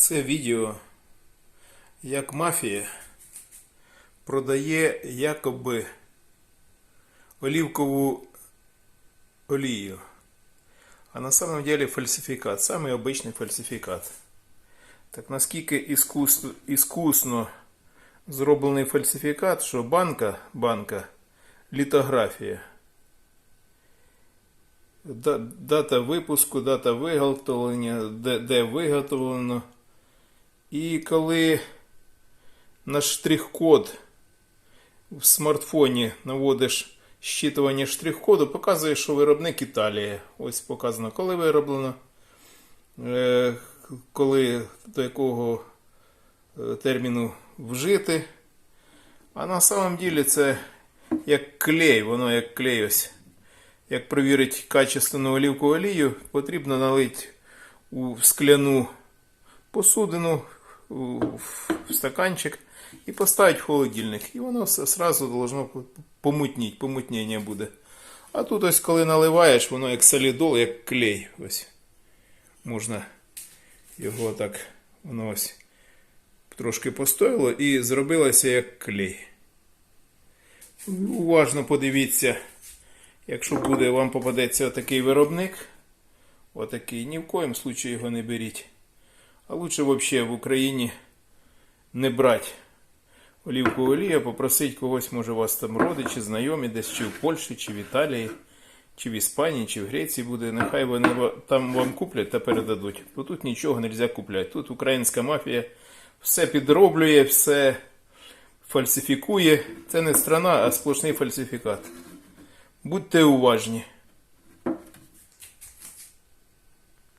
Це відео, як мафія продає якоби олівкову олію. А на самом деле фальсифікат, самий обичний фальсифікат. Так наскільки іскусно, іскусно зроблений фальсифікат, що банка, банка, літографія. Дата випуску, дата виготовлення, де, де виготовлено. І коли на штрих-код в смартфоні наводиш щитування штрих-коду, показує, що виробник Італія. Ось показано, коли вироблено, е, коли до якого е, терміну вжити. А на самом ділі це як клей, воно як клей ось. Як перевірити качественну олівкову олію, потрібно налити у скляну посудину, в стаканчик і поставити в холодильник. І воно все сразу должно помутніть, помутнення буде. А тут ось коли наливаєш, воно як солідол, як клей. Ось. Можна його так, воно ось трошки постояло і зробилося як клей. Уважно подивіться. Якщо буде, вам попадеться такий виробник, отакий, ні в коїм случаї його не беріть. А лучше взагалі в Україні не брати олівку олію, попросити когось, може, у вас там родичі, знайомі, десь чи в Польщі, чи в Італії, чи в Іспанії, чи в Греції буде. Нехай вони там вам куплять та передадуть. Бо тут нічого не можна купляти. Тут українська мафія все підроблює, все фальсифікує. Це не страна, а сплошний фальсифікат. Будьте уважні.